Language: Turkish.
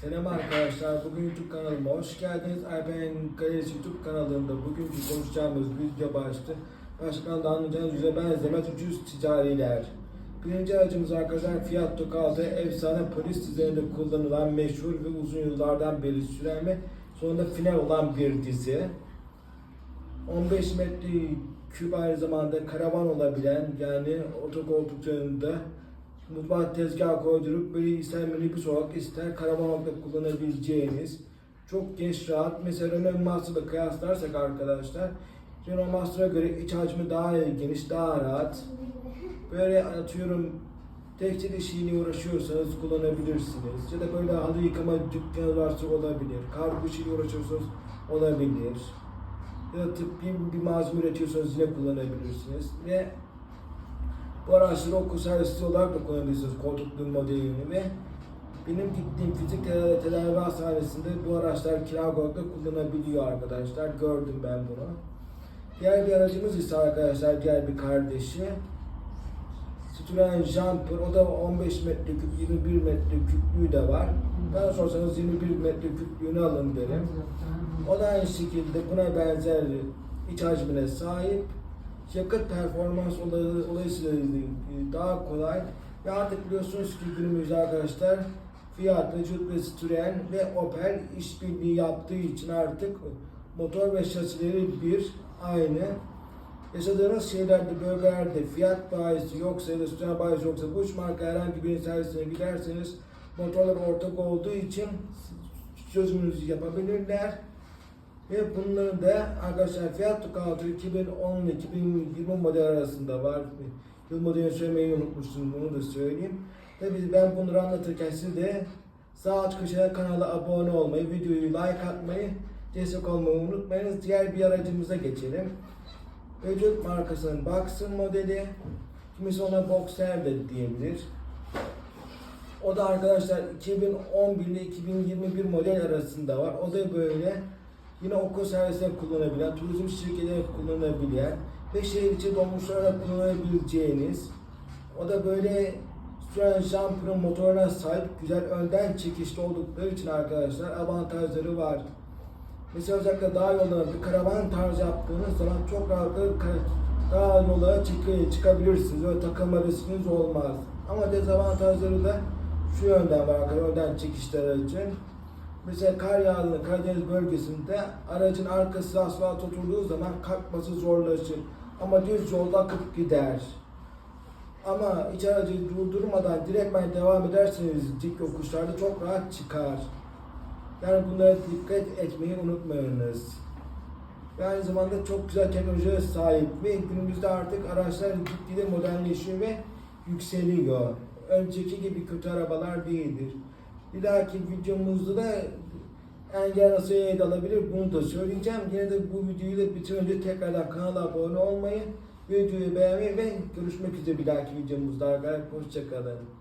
Selam arkadaşlar. Bugün YouTube kanalıma hoş geldiniz. Alpen Kalesi YouTube kanalında bugünkü konuşacağımız video başlığı başlıktan da anlayacağınız üzere benzemez ucuz ticariler. Birinci aracımız arkadaşlar Fiat Ducato efsane polis üzerinde kullanılan meşhur ve uzun yıllardan beri süren ve sonunda final olan bir dizi. 15 metre küp aynı zamanda karavan olabilen yani otokoltuklarında mutfak tezgahı koydurup böyle ister minibüs olarak ister karavan olarak kullanabileceğiniz çok geniş rahat. Mesela Renault Master'la kıyaslarsak arkadaşlar Renault Master'a göre iç hacmi daha geniş, daha rahat. Böyle atıyorum tekstil işiyle uğraşıyorsanız kullanabilirsiniz. Ya da böyle halı yıkama dükkanı varsa olabilir. Kargo işiyle uğraşıyorsanız olabilir. Ya da tıbbi bir malzeme üretiyorsanız yine kullanabilirsiniz. Ve bu araçları okul servisi olarak da kullanabilirsiniz koltuklu modelini ve benim gittiğim fizik tedavi, hastanesinde bu araçlar kira olarak da kullanabiliyor arkadaşlar. Gördüm ben bunu. Diğer bir aracımız ise arkadaşlar diğer bir kardeşi. Citroen Jumper o da 15 metreküp 21 metreküplüğü de var. Bana sorsanız 21 metreküplüğünü alın derim. O da aynı şekilde buna benzer iç hacmine sahip. Yakıt performans olayı, dolayısıyla daha kolay. Ve artık biliyorsunuz ki günümüzde arkadaşlar Fiat, Peugeot ve Citroen ve Opel işbirliği yaptığı için artık motor ve şasileri bir aynı. Yaşadığınız şehirlerde, bölgelerde fiyat bayisi yoksa ya da bayisi yoksa bu üç marka herhangi bir servisine giderseniz motorlar ortak olduğu için çözümünüzü yapabilirler. Ve bunların da arkadaşlar Fiat Ducato 2010 ile 2020 model arasında var. Yıl modelini söylemeyi unutmuştum bunu da söyleyeyim. Tabii ben bunları anlatırken siz de sağ alt köşede kanala abone olmayı, videoyu like atmayı, destek olmayı unutmayınız. Diğer bir aracımıza geçelim. Peugeot markasının Boxer modeli. Kimisi ona Boxer de diyebilir. O da arkadaşlar 2011 ile 2021 model arasında var. O da böyle yine okul servisinde kullanabilen, turizm şirketlerinde kullanabilen ve şehir içi dolmuşlara kullanabileceğiniz o da böyle Citroen Jumper'ın motoruna sahip güzel önden çekişli oldukları için arkadaşlar avantajları var. Mesela özellikle dağ yollarına bir karavan tarzı yaptığınız zaman çok rahatlıkla dağ yola çık çıkabilirsiniz. Öyle takılma riskiniz olmaz. Ama dezavantajları da şu yönden var arkadaşlar, önden çekişler için. Mesela kar yağını Karadeniz bölgesinde aracın arkası asfalt oturduğu zaman kalkması zorlaşır. Ama düz yolda akıp gider. Ama iç aracı durdurmadan direktmen devam ederseniz dik yokuşlarda çok rahat çıkar. Yani bunlara dikkat etmeyi unutmayınız. Ve aynı zamanda çok güzel teknolojiye sahip ve günümüzde artık araçlar gitgide modernleşiyor ve yükseliyor. Önceki gibi kötü arabalar değildir. Dahaki videomuzda da engel nasıl alabilir bunu da söyleyeceğim. Yine de bu videoyu da bitirin önce tekrardan kanala abone olmayı, videoyu beğenmeyi ve görüşmek üzere bir dahaki videomuzda. Hoşçakalın.